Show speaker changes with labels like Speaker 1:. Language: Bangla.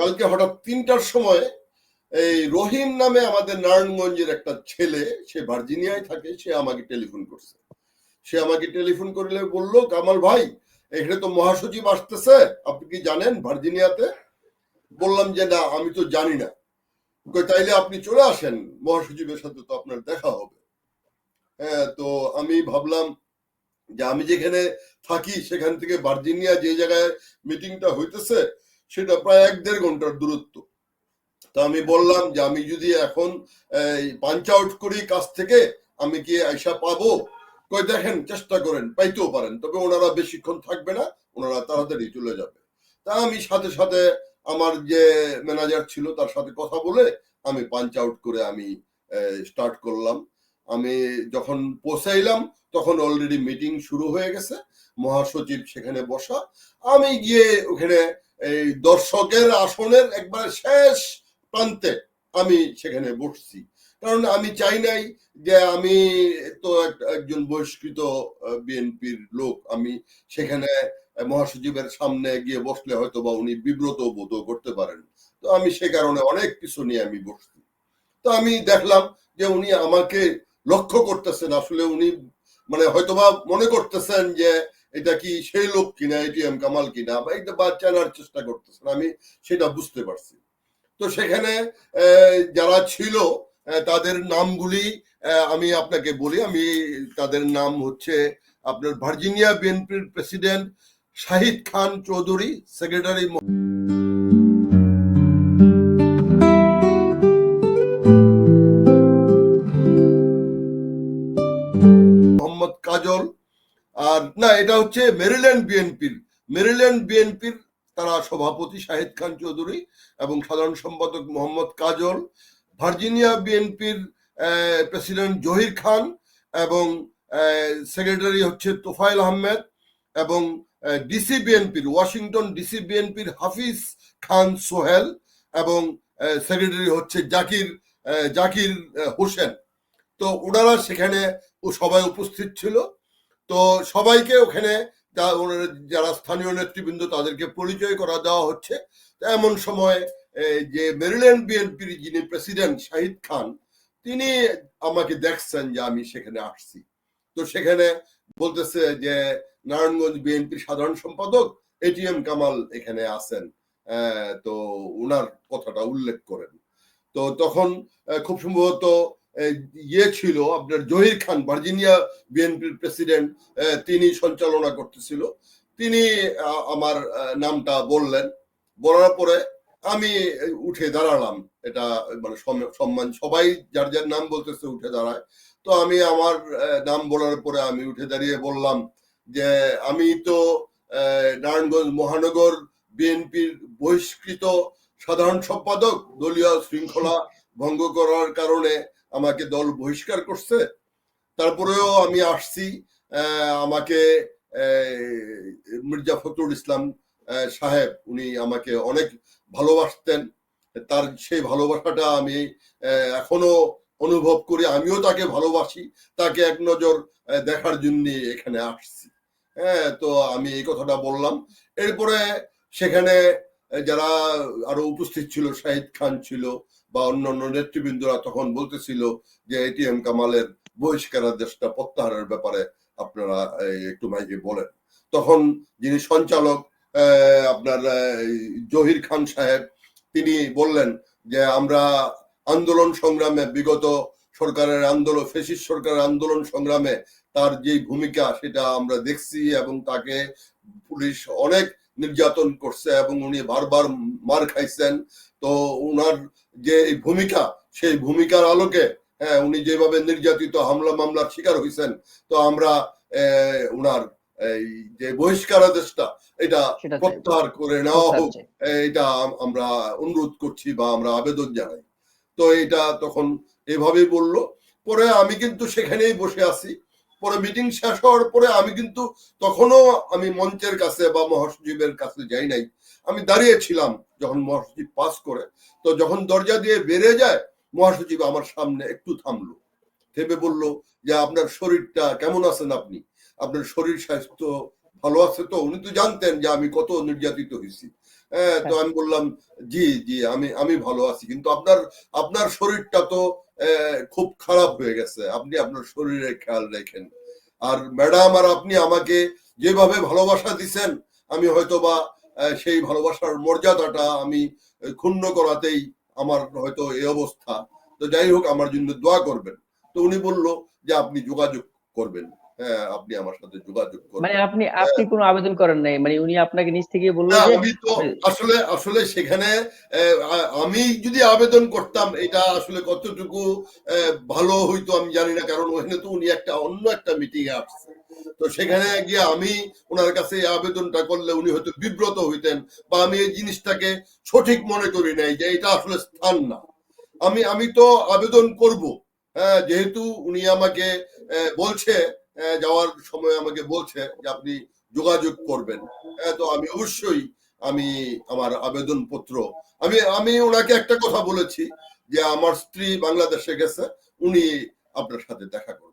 Speaker 1: কালকে হঠাৎ তিনটার সময় এই রহিম নামে আমাদের নারায়ণগঞ্জের একটা ছেলে, সে ভার্জিনিয়ায় থাকে, সে আমাকে টেলিফোন করছে। সে আমাকে টেলিফোন করলে বলল, কামাল ভাই, এখানে তো মহাসচিব আসতেছে, আপনি কি জানেন ভার্জিনিয়াতে? বললাম যে, না, আমি তো জানি না। তাইলে আপনি চলে আসেন, মহাসচিবের সাথে তো আপনার দেখা হবে। হ্যাঁ তো আমি ভাবলাম যে, আমি যেখানে থাকি, সেখান থেকে ভার্জিনিয়া যে জায়গায় মিটিংটা হইতেছে সেটা প্রায় এক দেড় ঘণ্টার দূরত্ব। তা আমি বললাম যে আমি যদি এখন পাঞ্চ আউট করি কাজ থেকে, আমি কি আইসা পাবো? কই দেখেন, চেষ্টা করেন, পাইতেও পারেন। তবে ওনারা বেশিক্ষণ থাকবে না, ওনারা তাড়াতাড়ি চলে যাবে। তা আমি সাথে সাথে আমার যে ম্যানেজার ছিল, তার সাথে কথা বলে আমি পাঞ্চ আউট করে আমি স্টার্ট করলাম। আমি যখন পৌঁছাইলাম, তখন অলরেডি মিটিং শুরু হয়ে গেছে। মহাসচিব সেখানে বসা। আমি গিয়ে ওখানে এই দর্শকের আসনের একবার শেষ প্রান্তে আমি সেখানে বসছি। কারণ আমি চাই নাই যে আমি তো একজন বহিষ্কৃত বিএনপির লোক, আমি সেখানে মহাসচিবের সামনে গিয়ে বসলে হয়তো বা উনি বিব্রত বোধ করতে পারেন। তো আমি সে কারণে অনেক কিছু নিয়ে আমি বসছি। তো আমি দেখলাম যে উনি আমাকে লক্ষ্য করতেছেন, আসলে উনি মানে হয়তোবা মনে করতেছেন যে এটা কি সেই লোক কিনা এটিএম কামাল কিনা, বা এটা বা চেনার চেষ্টা করতেছেন, আমি সেটা বুঝতে পারছি। তো সেখানে যারা ছিল তাদের নামগুলি আমি আপনাকে বলি, আমি তাদের নাম হচ্ছে আপনার ভার্জিনিয়া বিএনপির প্রেসিডেন্ট শাহিদ খান চৌধুরী, সেক্রেটারি এটা হচ্ছে মেরিল্যান্ড বিএনপির মেরিল্যান্ড বিএনপির তারা সভাপতি শাহিদ খান চৌধুরী এবং সাধারণ সম্পাদক মোহাম্মদ কাজল, ভার্জিনিয়া বিএনপির প্রেসিডেন্ট জহির খান এবং সেক্রেটারি হচ্ছে তোফাইল আহমেদ এবং ডিসি বিএনপির ওয়াশিংটন ডিসি বিএনপির হাফিজ খান সোহেল এবং সেক্রেটারি হচ্ছে জাকির জাকির হোসেন। তো ওনারা সেখানে সবাই উপস্থিত ছিল। তো সবাইকে ওখানে যারা স্থানীয় নেতৃবৃন্দ তাদেরকে পরিচয় করা দেওয়া হচ্ছে। এমন সময় যে মেরিল্যান্ড বিএনপির যিনি প্রেসিডেন্ট শাহিদ খান, তিনি আমাকে দেখছেন যে আমি সেখানে আসছি। তো সেখানে বলতেছে যে নারায়ণগঞ্জ বিএনপির সাধারণ সম্পাদক এটিএম কামাল এখানে আছেন। তো ওনার কথাটা উল্লেখ করেন। তো তখন খুব সম্ভবত ইয়ে ছিল আপনার জহির খান, ভার্জিনিয়া বিএনপির প্রেসিডেন্ট তিনি সঞ্চালনা করতেছিল। তিনি আমার নামটা বললেন। বলার পরে আমি উঠে দাঁড়ালাম। এটা মানে সম্মান, সবাই যার যার নাম বলতেছে উঠে দাঁড়ায়। তো আমি আমার নাম বলার পরে আমি উঠে দাঁড়িয়ে বললাম যে, আমি তো নারায়ণগঞ্জ মহানগর বিএনপির বহিষ্কৃত সাধারণ সম্পাদক, দলীয় শৃঙ্খলা ভঙ্গ করার কারণে আমাকে দল বহিষ্কার করছে। তারপরেও আমি আসছি আমাকে মির্জা ফখরুল ইসলাম সাহেব, উনি আমাকে অনেক ভালোবাসতেন। তার সেই ভালোবাসাটা আমি এখনও অনুভব করি। আমিও তাকে ভালোবাসি, তাকে এক নজর দেখার জন্য এখানে আসছি। হ্যাঁ তো আমি এই কথাটা বললাম। এরপরে সেখানে যারা আরও উপস্থিত ছিল, শাহিদ খান ছিল বা অন্যান্য নেতৃবৃন্দরা তখন বলতেছিল যে এটিএম কামালের বহিষ্কারাদেশটা প্রত্যাহারের ব্যাপারে আপনারা একটু মাইকে বলেন। তখন যিনি সঞ্চালক আপনার জহির খান সাহেব, তিনি বললেন যে আমরা আন্দোলন সংগ্রামে, বিগত সরকারের আন্দোলন ফেসিস সরকারের আন্দোলন সংগ্রামে তার যে ভূমিকা সেটা আমরা দেখছি এবং তাকে পুলিশ অনেক নির্যাতন করছে এবং উনি বারবার মার খাইছেন। তো উনার যে এই ভূমিকা সেই ভূমিকার আলোকে হ্যাঁ উনি যেভাবে নির্যাতিত হামলা মামলার শিকার হয়েছেন তো আমরা আহ, উনার এই যে বহিষ্কারাদেশটা এটা প্রত্যাহার করে নেওয়া হোক এটা আমরা অনুরোধ করছি বা আমরা আবেদন জানাই। তো এটা তখন এভাবেই বলল। পরে আমি কিন্তু সেখানেই বসে আছি। পরে মিটিং শেষ হওয়ার পরে আমি কিন্তু তখনও আমি মঞ্চের কাছে বা মহাসচিবের কাছে যাই নাই। আমি দাঁড়িয়ে ছিলাম যখন মহাসচিব পাস করে। তো যখন দরজা দিয়ে বেড়ে যায় মহাসচিব আমার সামনে একটু থামলো। থেমে বলল যে আপনার শরীরটা কেমন আছেন আপনি? আপনার শরীর স্বাস্থ্য ভালো আছে তো? উনি তো জানতেন যে আমি কত নির্যাতিত হয়েছি। হ্যাঁ, তো আমি বললাম জি জি আমি আমি ভালো আছি। কিন্তু আপনার আপনার শরীরটা তো খুব খারাপ হয়ে গেছে। আপনি আপনার শরীরের খেয়াল রাখেন। আর ম্যাডাম আর আপনি আমাকে যেভাবে ভালোবাসা দিছেন আমি হয়তো বা সেই ভালোবাসার মর্যাদাটা আমি ক্ষুণ্ণ করাতেই আমার হয়তো এই অবস্থা। তো যাই হোক আমার জন্য দোয়া করবেন। তো উনি বলল যে আপনি যোগাযোগ করবেন। হ্যাঁ আপনি আমার সাথে যোগাযোগ করবেন
Speaker 2: মানে আপনি আপনি কোনো আবেদন করেন নাই? মানে উনি আপনাকে নিজ থেকে বলল
Speaker 1: না
Speaker 2: যে
Speaker 1: আমি তো আসলে আসলে সেখানে আমি যদি আবেদন করতাম এটা আসলে কতটুকু ভালো হইতো আমি জানি না কারণ ওখানে তো উনি একটা অন্য একটা মিটিং এ আসছে। তো সেখানে গিয়ে আমি ওনার কাছে এই আবেদনটা করলে উনি হয়তো বিব্রত হইতেন বা আমি এই জিনিসটাকে সঠিক মনে করি নাই যে এটা আসলে স্থান না। আমি আমি তো আবেদন করব হ্যাঁ যেহেতু উনি আমাকে বলছে যাওয়ার সময় আমাকে বলছে যে আপনি যোগাযোগ করবেন। তো আমি অবশ্যই আমি আমার আবেদন পত্র আমি আমি ওনাকে একটা কথা বলেছি যে আমার স্ত্রী বাংলাদেশে গেছে, উনি আপনার সাথে দেখা করবেন